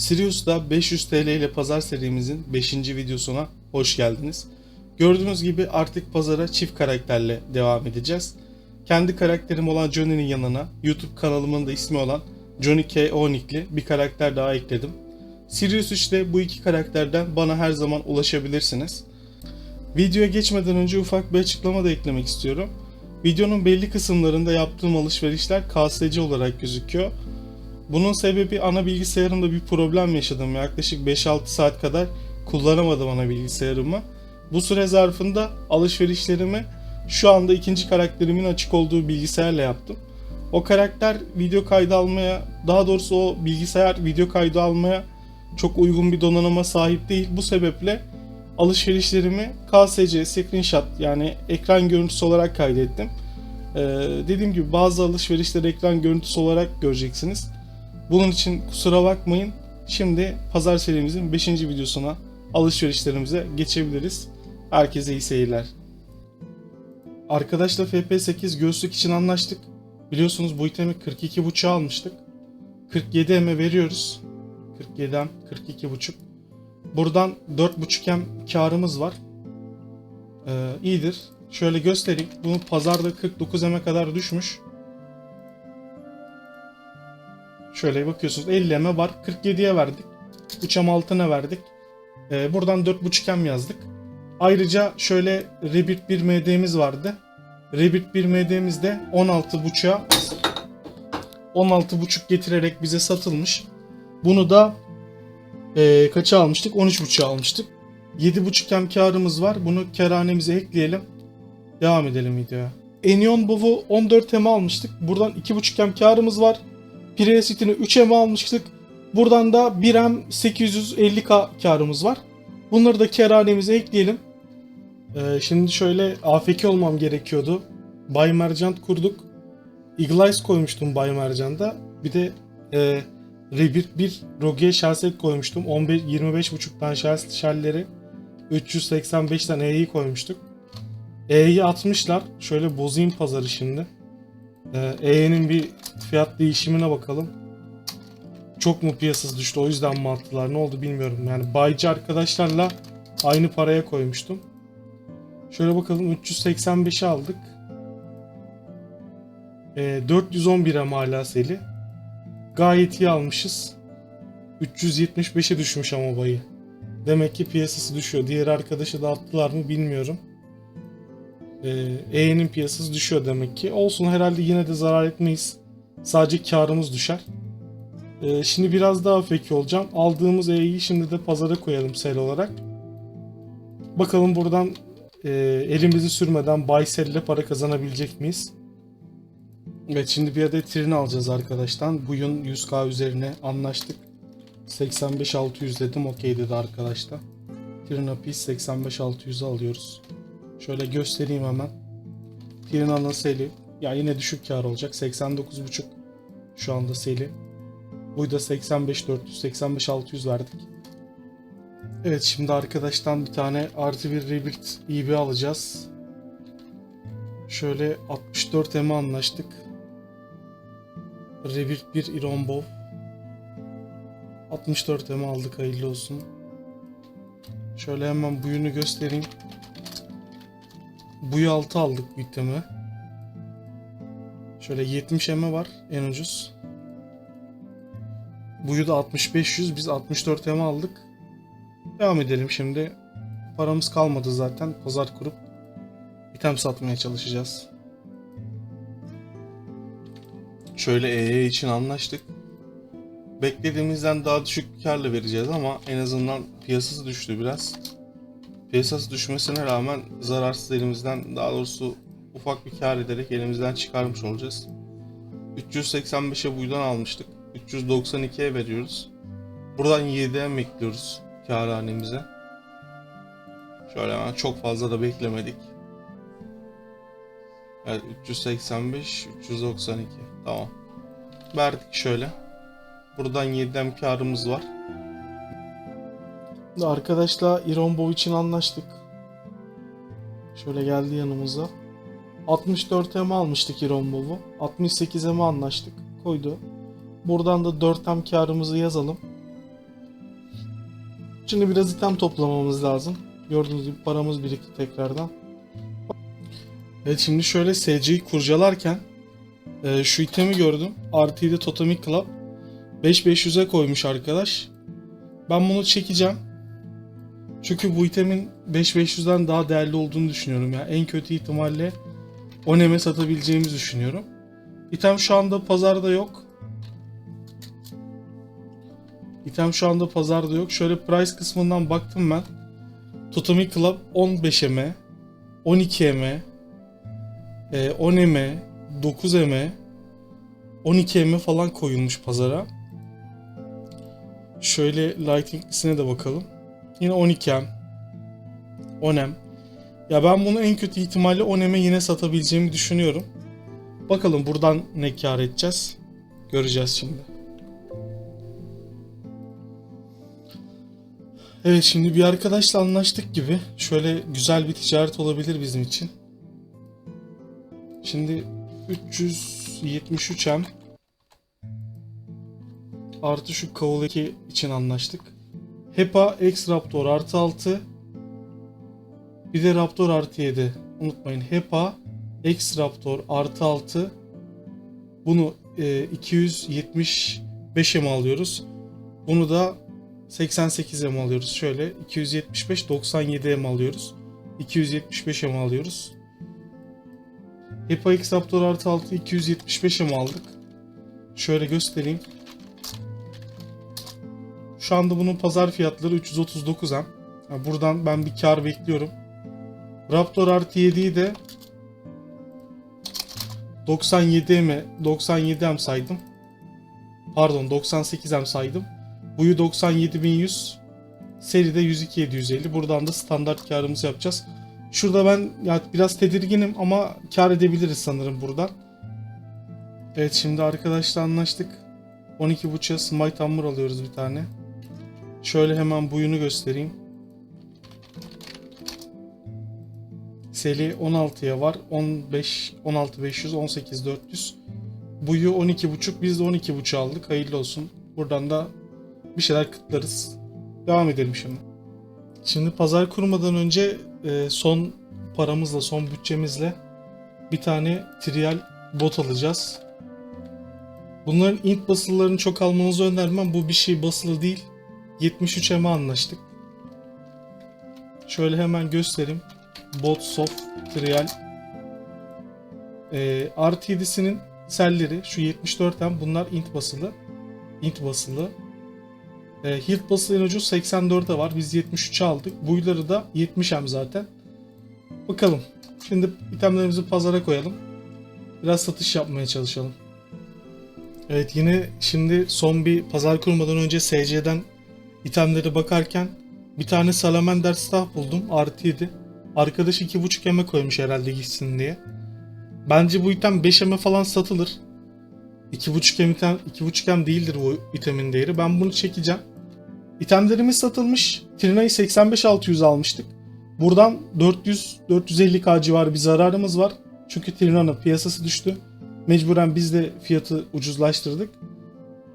Sirius'ta 500 TL ile pazar serimizin 5. videosuna hoş geldiniz. Gördüğünüz gibi artık pazara çift karakterle devam edeceğiz. Kendi karakterim olan Johnny'nin yanına YouTube kanalımın da ismi olan Johnny K. Onik'li bir karakter daha ekledim. Sirius 3'te bu iki karakterden bana her zaman ulaşabilirsiniz. Videoya geçmeden önce ufak bir açıklama da eklemek istiyorum. Videonun belli kısımlarında yaptığım alışverişler KSC olarak gözüküyor. Bunun sebebi ana bilgisayarımda bir problem yaşadım. Yaklaşık 5-6 saat kadar kullanamadım ana bilgisayarımı. Bu süre zarfında alışverişlerimi şu anda ikinci karakterimin açık olduğu bilgisayarla yaptım. O karakter video kaydı almaya, daha doğrusu o bilgisayar video kaydı almaya çok uygun bir donanıma sahip değil. Bu sebeple alışverişlerimi KSC screenshot yani ekran görüntüsü olarak kaydettim. Ee, dediğim gibi bazı alışverişleri ekran görüntüsü olarak göreceksiniz. Bunun için kusura bakmayın. Şimdi pazar serimizin 5. videosuna alışverişlerimize geçebiliriz. Herkese iyi seyirler. Arkadaşla FP8 göğüslük için anlaştık. Biliyorsunuz bu itemi 42.5 almıştık. 47 M veriyoruz. 47 M 42.5. Buradan 4.5 M karımız var. Ee, iyidir. Şöyle göstereyim. Bunu pazarda 49 M'e kadar düşmüş. Şöyle bakıyorsunuz 50 M var. 47'ye verdik. 3 M altına verdik. Ee, buradan 4.5 M yazdık. Ayrıca şöyle Rebirth 1 MD'miz vardı. Rebirth 1 MD'miz de 16.5'a 16.5 getirerek bize satılmış. Bunu da e, kaça almıştık? 13.5'a almıştık. 7.5 hem karımız var. Bunu kerhanemize ekleyelim. Devam edelim videoya. Enion Bov'u 14 hem almıştık. Buradan 2.5 hem karımız var. Priusit'ini 3 hem almıştık. Buradan da 1 hem 850k karımız var. Bunları da kerhanemize ekleyelim. Ee, şimdi şöyle AFK olmam gerekiyordu. Bay Mercant kurduk. Eagle koymuştum Bay Mercant'a. Bir de e, Rebirth 1 Rogue'ye şahset koymuştum. 15 25.5'tan şahs şerleri 385'ten E'yi koymuştuk. E'yi atmışlar. Şöyle bozayım pazarı şimdi. Ee, E'nin bir fiyat değişimine bakalım. Çok mu piyasası düştü o yüzden mi attılar ne oldu bilmiyorum. Yani baycı arkadaşlarla aynı paraya koymuştum. Şöyle bakalım 385'i aldık. Ee, 411'e hala seli. Gayet iyi almışız. 375'e düşmüş ama bayı. Demek ki piyasası düşüyor. Diğer arkadaşı da attılar mı bilmiyorum. Ee, E'nin piyasası düşüyor demek ki. Olsun herhalde yine de zarar etmeyiz. Sadece karımız düşer. Ee, şimdi biraz daha feki olacağım. Aldığımız E'yi şimdi de pazara koyalım sel olarak. Bakalım buradan e, elimizi sürmeden buy sell ile para kazanabilecek miyiz? Evet şimdi bir adet trin alacağız arkadaştan. Bu yıl 100k üzerine anlaştık. 85-600 dedim okey dedi arkadaşlar. Trina Piece 85-600'ü alıyoruz. Şöyle göstereyim hemen. Trina'nın seli. Ya yine düşük kar olacak. 89.5 şu anda seli. Buyda 85-400, 85-600 verdik. Evet şimdi arkadaştan bir tane artı bir rebuild EB alacağız. Şöyle 64 M'e anlaştık. Rebuild 1 Iron Bow. 64 M aldık hayırlı olsun. Şöyle hemen buyunu göstereyim. Buyu 6 aldık bu itemi. Şöyle 70 M var en ucuz. Buyu da 6500 biz 64 M aldık. Devam edelim şimdi. Paramız kalmadı zaten. Pazar kurup item satmaya çalışacağız. Şöyle EE için anlaştık. Beklediğimizden daha düşük bir karla vereceğiz ama en azından piyasası düştü biraz. Piyasası düşmesine rağmen zararsız elimizden daha doğrusu ufak bir kar ederek elimizden çıkarmış olacağız. 385'e buydan almıştık. 392'ye veriyoruz. Buradan 7'ye bekliyoruz kârhanemize. Şöyle hemen çok fazla da beklemedik. Evet 385, 392. Tamam. Verdik şöyle. Buradan 7'den karımız var. Arkadaşla Ironbow için anlaştık. Şöyle geldi yanımıza. 64 M almıştık Ironbow'u. 68 M anlaştık. Koydu. Buradan da 4 M karımızı yazalım. Şimdi biraz item toplamamız lazım. Gördüğünüz gibi paramız birikti tekrardan. Evet şimdi şöyle SC'yi kurcalarken e, şu itemi gördüm. 7 Totemic Club 5500'e koymuş arkadaş. Ben bunu çekeceğim. Çünkü bu itemin 5500'den daha değerli olduğunu düşünüyorum. Yani en kötü ihtimalle 10 satabileceğimizi düşünüyorum. İtem şu anda pazarda yok. İtem şu anda pazarda yok. Şöyle price kısmından baktım ben. Totemic Club 15M, 12M, e, 10M, 9M, 12M falan koyulmuş pazara. Şöyle lighting'lisine de bakalım. Yine 12M, 10M. Ya ben bunu en kötü ihtimalle 10M'e yine satabileceğimi düşünüyorum. Bakalım buradan ne kar edeceğiz. Göreceğiz şimdi. Evet şimdi bir arkadaşla anlaştık gibi. Şöyle güzel bir ticaret olabilir bizim için. Şimdi 373M artı şu Kavuleki için anlaştık. HEPA X Raptor artı 6 bir de Raptor artı 7. Unutmayın HEPA X Raptor artı 6 bunu e, 275'e mi alıyoruz? Bunu da 88'e mi alıyoruz? Şöyle 275 97'ye mi alıyoruz? 275'e mi alıyoruz? HEPA X Raptor artı 6 275'e mi aldık? Şöyle göstereyim. Şu anda bunun pazar fiyatları 339 hem. Yani buradan ben bir kar bekliyorum. Raptor artı 7'yi de 97 mi 97 hem saydım. Pardon 98 hem saydım. Buyu 97100 seride 102.750. Buradan da standart karımızı yapacağız. Şurada ben ya biraz tedirginim ama kar edebiliriz sanırım buradan. Evet şimdi arkadaşla anlaştık. 12.5'a Smite Hammer alıyoruz bir tane. Şöyle hemen buyunu göstereyim. Seli 16'ya var. 15, 16 500, 18 400. Buyu 12.5. Biz de 12.5 aldık. Hayırlı olsun. Buradan da bir şeyler kıtlarız. Devam edelim şimdi. Şimdi pazar kurmadan önce e, son paramızla, son bütçemizle bir tane trial bot alacağız. Bunların int basıllarını çok almanızı önermem. Bu bir şey basılı değil. 73 M'e anlaştık. Şöyle hemen göstereyim. Bot soft trial. E, artı 7'sinin selleri şu 74 M bunlar int basılı. Int basılı. E, Hilt basılı en ucuz 84'e var. Biz 73 aldık. Buyları da 70 M zaten. Bakalım. Şimdi itemlerimizi pazara koyalım. Biraz satış yapmaya çalışalım. Evet yine şimdi son bir pazar kurmadan önce SC'den itemlere bakarken bir tane Salamander Staff buldum. Artı 7. Arkadaş 2.5 eme koymuş herhalde gitsin diye. Bence bu item 5 eme falan satılır. 2.5 em item, 2.5 em değildir bu itemin değeri. Ben bunu çekeceğim. İtemlerimiz satılmış. Trina'yı 85-600 almıştık. Buradan 400-450k civarı bir zararımız var. Çünkü Trina'nın piyasası düştü. Mecburen biz de fiyatı ucuzlaştırdık.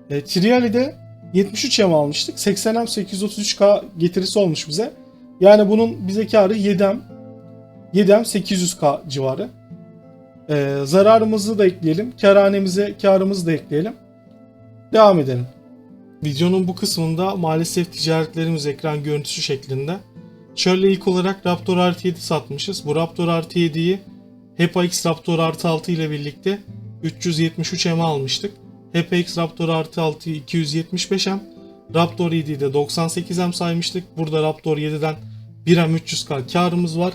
E, Triali'de 73 em almıştık. 80 em 833k getirisi olmuş bize. Yani bunun bize karı 7 em 7 em 800k civarı. E, zararımızı da ekleyelim. Karhanemize karımızı da ekleyelim. Devam edelim. Videonun bu kısmında maalesef ticaretlerimiz ekran görüntüsü şeklinde. Şöyle ilk olarak Raptor artı 7 satmışız. Bu Raptor artı 7'yi HEPA-X Raptor artı 6 ile birlikte 373 M almıştık. HEPA-X Raptor artı 6'yı 275 M. Raptor 7'yi de 98 M saymıştık. Burada Raptor 7'den 1 M 300K karımız var.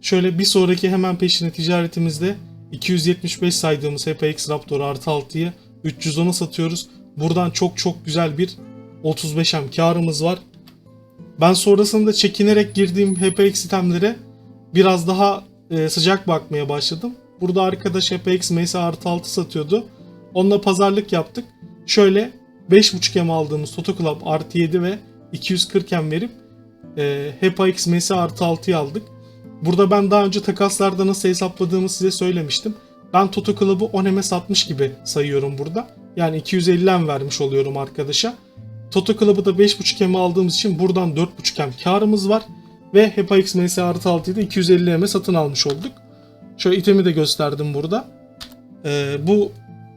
Şöyle bir sonraki hemen peşine ticaretimizde 275 saydığımız HEPA-X Raptor artı 6'yı 310'a satıyoruz. Buradan çok çok güzel bir 35 M karımız var. Ben sonrasında çekinerek girdiğim HPX itemlere biraz daha e, sıcak bakmaya başladım. Burada arkadaş HPX MS artı 6 satıyordu. Onunla pazarlık yaptık. Şöyle 5.5 M aldığımız Toto Club artı 7 ve 240 M verip e, HPX MS artı 6'yı aldık. Burada ben daha önce takaslarda nasıl hesapladığımı size söylemiştim. Ben Toto Club'u 10 M'e satmış gibi sayıyorum burada. Yani 250 M vermiş oluyorum arkadaşa. Toto Club'ı da 5.5M'e aldığımız için buradan 4.5M karımız var. Ve HEPA-X MS artı 6'yı da 250M'e satın almış olduk. Şöyle itemi de gösterdim burada. Ee, bu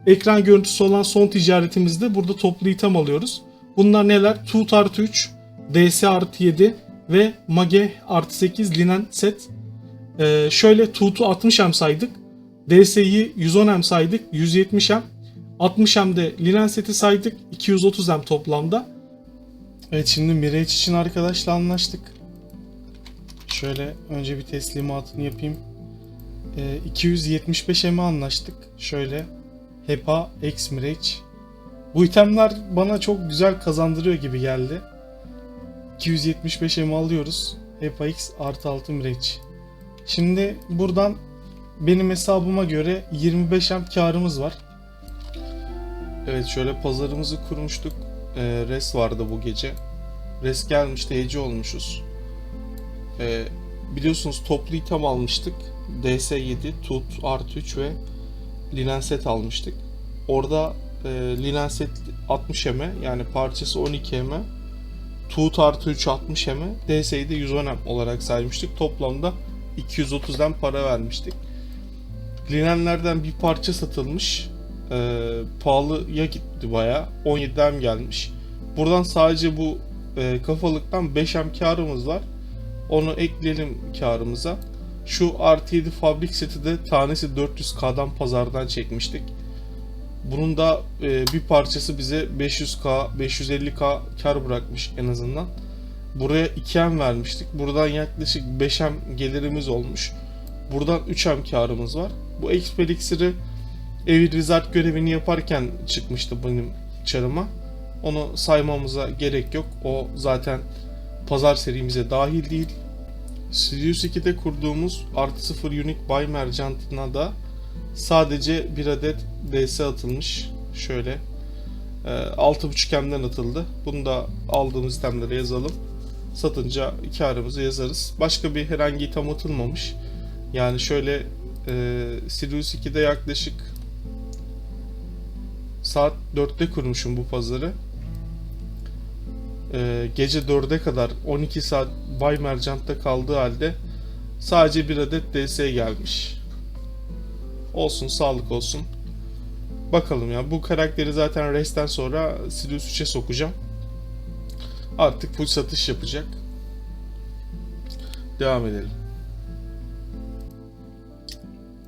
ekran görüntüsü olan son ticaretimizde burada toplu item alıyoruz. Bunlar neler? Tooth artı 3, DS artı 7 ve Mage artı 8 linen set. Ee, şöyle Tooth'u 60M saydık. DS'yi 110M saydık. 170M. 60M'de linen seti saydık. 230M toplamda. Evet şimdi Mirage için arkadaşla anlaştık. Şöyle önce bir teslimatını yapayım. Ee, 275M'e anlaştık. Şöyle HEPA X Mirage. Bu itemler bana çok güzel kazandırıyor gibi geldi. 275M'e alıyoruz. HEPA X artı 6 Mirage. Şimdi buradan benim hesabıma göre 25M karımız var. Evet şöyle pazarımızı kurmuştuk. Ee, res vardı bu gece. Res gelmişti hece olmuşuz. Ee, biliyorsunuz toplu item almıştık. DS7, Tut, artı 3 ve linen set almıştık. Orada e, linen set 60M yani parçası 12M. Tut artı 3 60M. DS'yi de 110M olarak saymıştık. Toplamda 230'dan para vermiştik. Linenlerden bir parça satılmış. Ee, pahalıya gitti baya. 17'den gelmiş. Buradan sadece bu e, kafalıktan 5M karımız var. Onu ekleyelim karımıza. Şu artı 7 fabrik seti de tanesi 400k'dan pazardan çekmiştik. Bunun da e, bir parçası bize 500k, 550k kar bırakmış en azından. Buraya 2M vermiştik. Buradan yaklaşık 5M gelirimiz olmuş. Buradan 3M karımız var. Bu Expel iksiri Evil Wizard görevini yaparken çıkmıştı benim çarıma. Onu saymamıza gerek yok. O zaten pazar serimize dahil değil. Sirius 2'de kurduğumuz artı 0 unique buy merchant'ına da sadece bir adet DS atılmış. Şöyle. E, 6.5M'den atıldı. Bunu da aldığımız itemlere yazalım. Satınca karımızı yazarız. Başka bir herhangi item atılmamış. Yani şöyle e, Sirius 2'de yaklaşık saat 4'te kurmuşum bu pazarı. Ee, gece 4'e kadar 12 saat Bay Mercant'ta kaldığı halde sadece bir adet DS gelmiş. Olsun sağlık olsun. Bakalım ya bu karakteri zaten Race'den sonra Sirius 3'e sokacağım. Artık full satış yapacak. Devam edelim.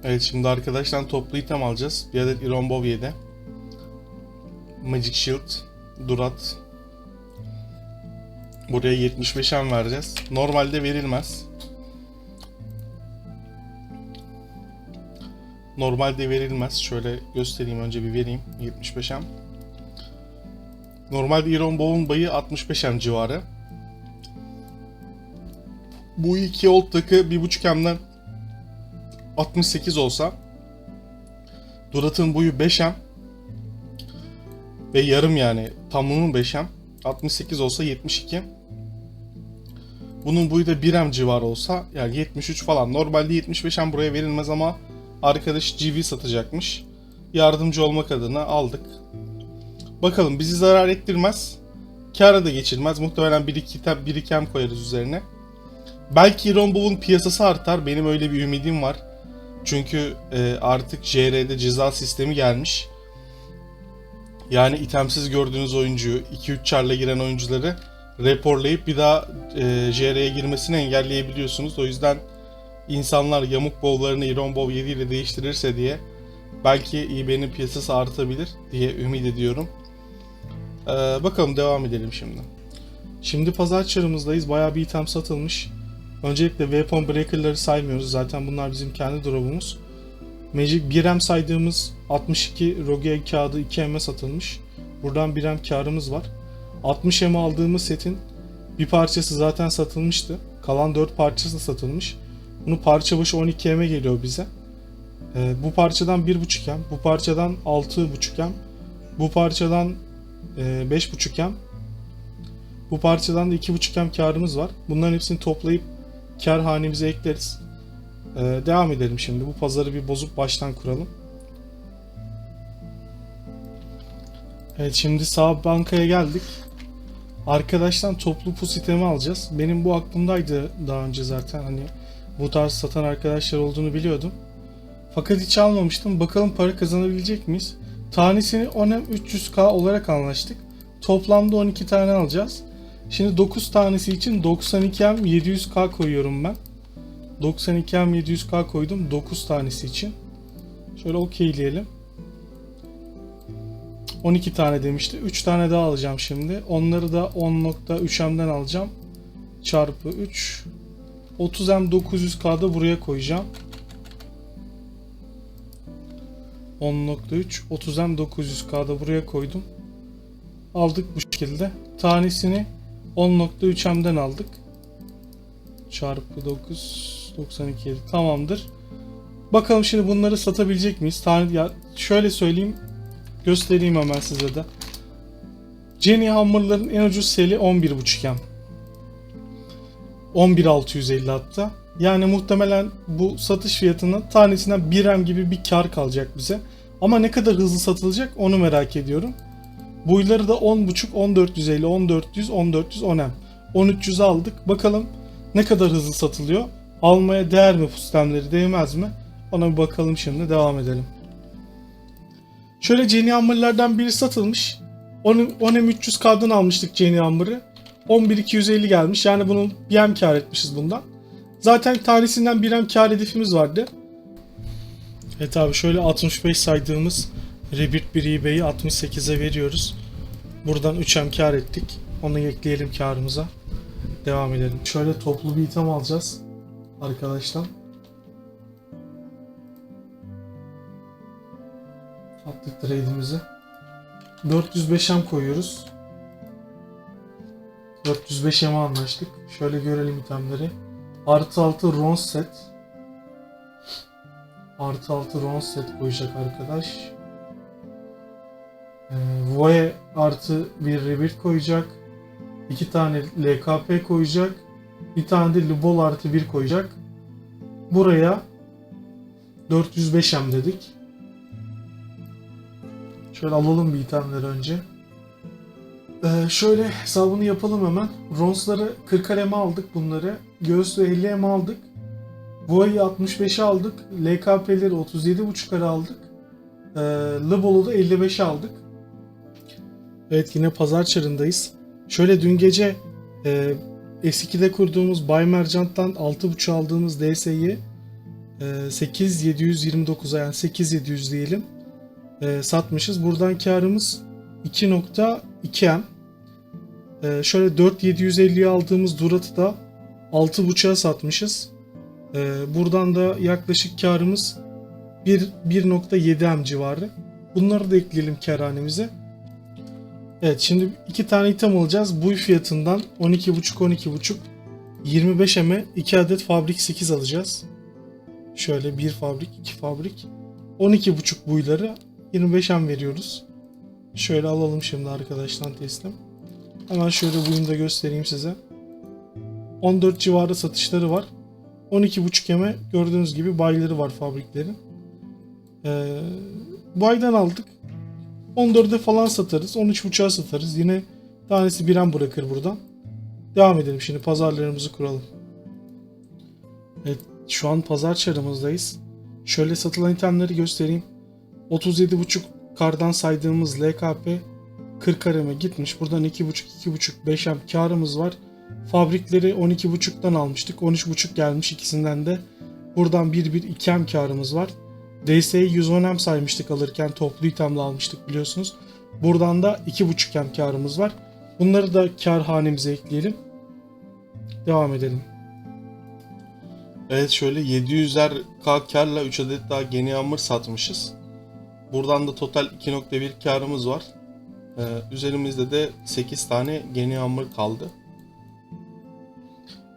Evet şimdi arkadaşlar toplu item alacağız. Bir adet Iron 7. Magic Shield, Durat. Buraya 75'en vereceğiz. Normalde verilmez. Normalde verilmez. Şöyle göstereyim önce bir vereyim. 75'em. Normalde Iron Bow'un bayı 65'em civarı. Bu iki old takı 1.5M'den 68 olsa Durat'ın boyu 5M ve yarım yani tamamının 5M 68 olsa 72 bunun boyu da 1M civarı olsa yani 73 falan. Normalde 75M buraya verilmez ama arkadaş GV satacakmış. Yardımcı olmak adına aldık. Bakalım bizi zarar ettirmez. Kâra da geçirmez muhtemelen 1-2 bir item koyarız üzerine. Belki Rombow'un piyasası artar. Benim öyle bir ümidim var. Çünkü e, artık JR'de ceza sistemi gelmiş. Yani itemsiz gördüğünüz oyuncuyu, 2-3 çarla giren oyuncuları raporlayıp bir daha e, JR'ye girmesini engelleyebiliyorsunuz. O yüzden insanlar yamuk bowlarını Iron Bow 7 ile değiştirirse diye belki eBay'nin piyasası artabilir diye ümit ediyorum. Ee, bakalım devam edelim şimdi. Şimdi pazar çarımızdayız. Bayağı bir item satılmış. Öncelikle Weapon Breaker'ları saymıyoruz. Zaten bunlar bizim kendi drop'umuz. Magic 1M saydığımız 62 Rogue kağıdı 2M'e satılmış. Buradan 1M karımız var. 60M aldığımız setin bir parçası zaten satılmıştı. Kalan 4 parçası satılmış. Bunu parça başı 12M'e geliyor bize. Ee, bu parçadan 1.5M, bu parçadan 6.5M, bu parçadan e, 5.5M, bu parçadan da 2.5M karımız var. Bunların hepsini toplayıp kar hanemize ekleriz. Ee, devam edelim şimdi. Bu pazarı bir bozup baştan kuralım. Evet şimdi sağ bankaya geldik. Arkadaştan toplu pus itemi alacağız. Benim bu aklımdaydı daha önce zaten hani bu tarz satan arkadaşlar olduğunu biliyordum. Fakat hiç almamıştım. Bakalım para kazanabilecek miyiz? Tanesini 10M 300k olarak anlaştık. Toplamda 12 tane alacağız. Şimdi 9 tanesi için 92M 700k koyuyorum ben. 92M 700k koydum 9 tanesi için. Şöyle okeyleyelim. 12 tane demişti. 3 tane daha alacağım şimdi. Onları da 10.3M'den alacağım. Çarpı 3. 30M 900K'da buraya koyacağım. 10.3 30M 900K'da buraya koydum. Aldık bu şekilde. Tanesini 10.3M'den aldık. Çarpı 9 92 tamamdır. Bakalım şimdi bunları satabilecek miyiz? Tane ya şöyle söyleyeyim göstereyim hemen size de. Jenny Hammer'ların en ucuz seli 11.5M. 11650 hatta. Yani muhtemelen bu satış fiyatının tanesinden 1M gibi bir kar kalacak bize. Ama ne kadar hızlı satılacak onu merak ediyorum. Buyları da 10.5, 1450, 1400, 1400, 10M. 1300 aldık. Bakalım ne kadar hızlı satılıyor. Almaya değer mi sistemleri değmez mi? Ona bir bakalım şimdi devam edelim. Şöyle Jenny Hammer'lardan biri satılmış. Onu 10M 300K'dan almıştık Jenny Hammer'ı. 11250 gelmiş. Yani bunun bir M kar etmişiz bundan. Zaten tanesinden bir M kar hedefimiz vardı. Evet abi şöyle 65 saydığımız Rebirth bir eBay'i 68'e veriyoruz. Buradan 3M kar ettik. Onu ekleyelim karımıza. Devam edelim. Şöyle toplu bir item alacağız. Arkadaşlar. Attık trade'imizi. 405M koyuyoruz. 405 M'e anlaştık. Şöyle görelim itemleri. Artı 6 Ron set. Artı 6 Ron set koyacak arkadaş. Ee, Voe artı bir Rebirth koyacak. iki tane LKP koyacak. Bir tane de Lubol artı 1 koyacak. Buraya 405 M dedik. Şöyle alalım bir itemleri önce. Ee, şöyle hesabını yapalım hemen. Ronsları 40 kaleme aldık bunları. Göğüslü 50 M aldık. Voa'yı 65'e aldık. LKP'leri 37.5 kare aldık. Ee, Lubolu da 55 aldık. Evet yine pazar çarındayız. Şöyle dün gece e, S2'de kurduğumuz Bay Mercant'tan 6.5 aldığımız DS'yi e, 8729'a yani 8700 diyelim e, satmışız. Buradan karımız 2.2M. Ee, şöyle 4750'ye aldığımız Durat'ı da 6.5'a satmışız. Ee, buradan da yaklaşık karımız 1 1.7M civarı. Bunları da ekleyelim karhanemize. Evet şimdi iki tane item alacağız. Bu fiyatından 12.5 12.5 25M'e 2 adet fabrik 8 alacağız. Şöyle bir fabrik, iki fabrik. 12.5 buyları 25M veriyoruz. Şöyle alalım şimdi arkadaşlar teslim. Hemen şöyle buyunu da göstereyim size. 14 civarı satışları var. 12.5 yeme gördüğünüz gibi bayları var fabriklerin. Ee, baydan aldık. 14'e falan satarız. 13.5'a satarız. Yine tanesi bir an bırakır buradan. Devam edelim şimdi pazarlarımızı kuralım. Evet şu an pazar çarımızdayız. Şöyle satılan itemleri göstereyim. 37.5 kardan saydığımız LKP 40 kareme gitmiş. Buradan 2.5 2.5 5M karımız var. Fabrikleri 12.5'tan almıştık. 13.5 gelmiş ikisinden de. Buradan 1 1 2M karımız var. DS'yi 110M saymıştık alırken toplu itemle almıştık biliyorsunuz. Buradan da 2.5M karımız var. Bunları da kar hanemize ekleyelim. Devam edelim. Evet şöyle 700'er K karla 3 adet daha Geni Hammer satmışız. Buradan da total 2.1 karımız var. Ee, üzerimizde de 8 tane Geni Hammer kaldı.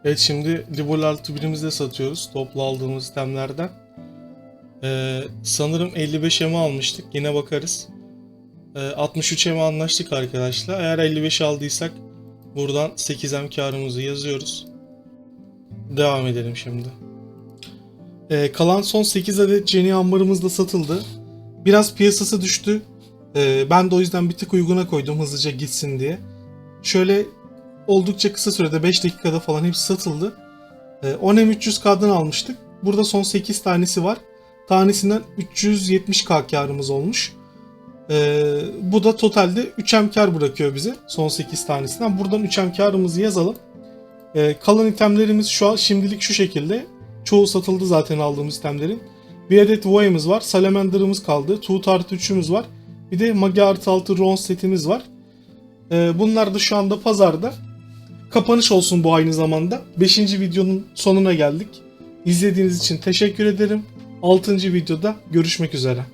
Evet şimdi Libol altı birimizde satıyoruz toplu aldığımız itemlerden. Ee, sanırım 55 emi almıştık yine bakarız. Ee, 63 emi anlaştık arkadaşlar. Eğer 55 aldıysak buradan 8 em karımızı yazıyoruz. Devam edelim şimdi. Ee, kalan son 8 adet Jenny Hammer'ımız da satıldı. Biraz piyasası düştü. Ee, ben de o yüzden bir tık uyguna koydum hızlıca gitsin diye. Şöyle oldukça kısa sürede 5 dakikada falan hepsi satıldı. Ee, Onem 300K'dan almıştık. Burada son 8 tanesi var. Tanesinden 370K karımız olmuş. Ee, bu da totalde 3M kar bırakıyor bize son 8 tanesinden. Buradan 3M karımızı yazalım. Ee, kalan itemlerimiz şu an şimdilik şu şekilde. Çoğu satıldı zaten aldığımız itemlerin. Bir adet Voya'mız var. Salamander'ımız kaldı. Tuğut artı 3'ümüz var. Bir de Magi artı 6 Ron setimiz var. Ee, bunlar da şu anda pazarda. Kapanış olsun bu aynı zamanda. 5. videonun sonuna geldik. İzlediğiniz için teşekkür ederim. 6. videoda görüşmek üzere.